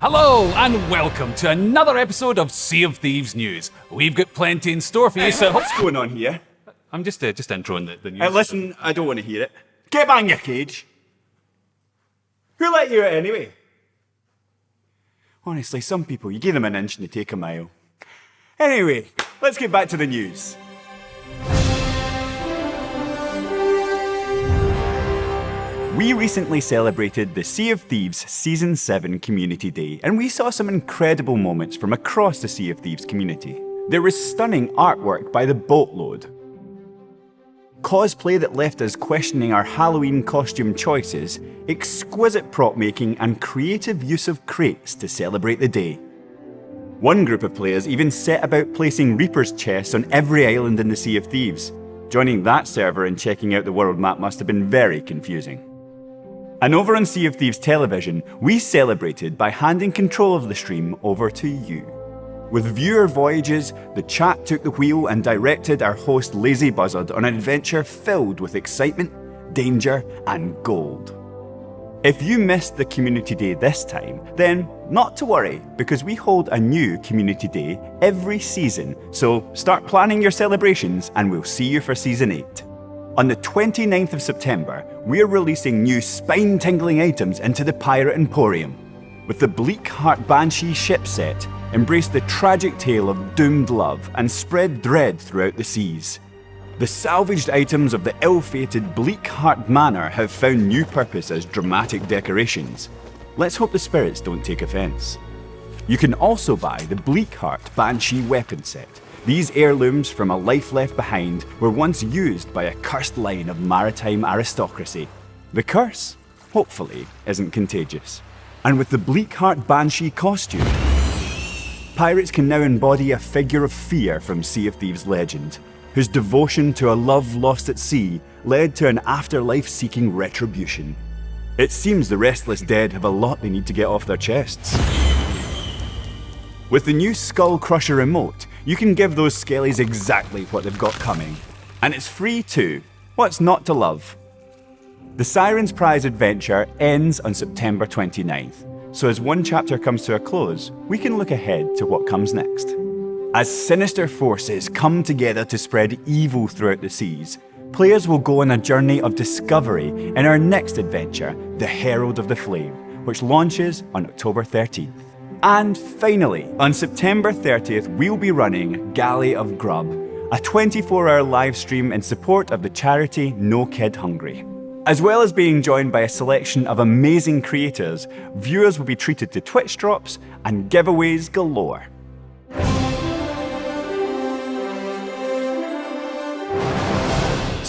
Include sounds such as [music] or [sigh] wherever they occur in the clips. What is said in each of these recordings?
Hello and welcome to another episode of Sea of Thieves News. We've got plenty in store for you, so [laughs] What's going on here? I'm just uh, just introing the, the news. Hey, listen, I don't want to hear it. Get back in your cage. Who let you out anyway? Honestly, some people, you give them an inch and they take a mile. Anyway, let's get back to the news. We recently celebrated the Sea of Thieves Season 7 Community Day, and we saw some incredible moments from across the Sea of Thieves community. There was stunning artwork by the boatload, cosplay that left us questioning our Halloween costume choices, exquisite prop making, and creative use of crates to celebrate the day. One group of players even set about placing Reaper's chests on every island in the Sea of Thieves. Joining that server and checking out the world map must have been very confusing. And over on Sea of Thieves television, we celebrated by handing control of the stream over to you. With viewer voyages, the chat took the wheel and directed our host Lazy Buzzard on an adventure filled with excitement, danger, and gold. If you missed the Community Day this time, then not to worry, because we hold a new Community Day every season, so start planning your celebrations and we'll see you for Season 8. On the 29th of September, we're releasing new spine tingling items into the Pirate Emporium. With the Bleak Heart Banshee ship set, embrace the tragic tale of doomed love and spread dread throughout the seas. The salvaged items of the ill fated Bleak Heart Manor have found new purpose as dramatic decorations. Let's hope the spirits don't take offence. You can also buy the Bleak Heart Banshee weapon set. These heirlooms from a life left behind were once used by a cursed line of maritime aristocracy. The curse, hopefully, isn't contagious. And with the Bleak Heart Banshee costume, pirates can now embody a figure of fear from Sea of Thieves legend, whose devotion to a love lost at sea led to an afterlife seeking retribution. It seems the restless dead have a lot they need to get off their chests. With the new Skull Crusher remote, you can give those skellies exactly what they've got coming. And it's free too. What's not to love? The Siren's Prize adventure ends on September 29th, so as one chapter comes to a close, we can look ahead to what comes next. As sinister forces come together to spread evil throughout the seas, players will go on a journey of discovery in our next adventure, The Herald of the Flame, which launches on October 13th. And finally, on September 30th, we'll be running Galley of Grub, a 24 hour live stream in support of the charity No Kid Hungry. As well as being joined by a selection of amazing creators, viewers will be treated to Twitch drops and giveaways galore.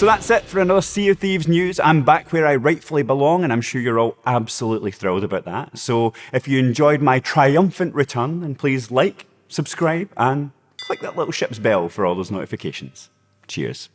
So that's it for another Sea of Thieves news. I'm back where I rightfully belong, and I'm sure you're all absolutely thrilled about that. So if you enjoyed my triumphant return, then please like, subscribe, and click that little ship's bell for all those notifications. Cheers.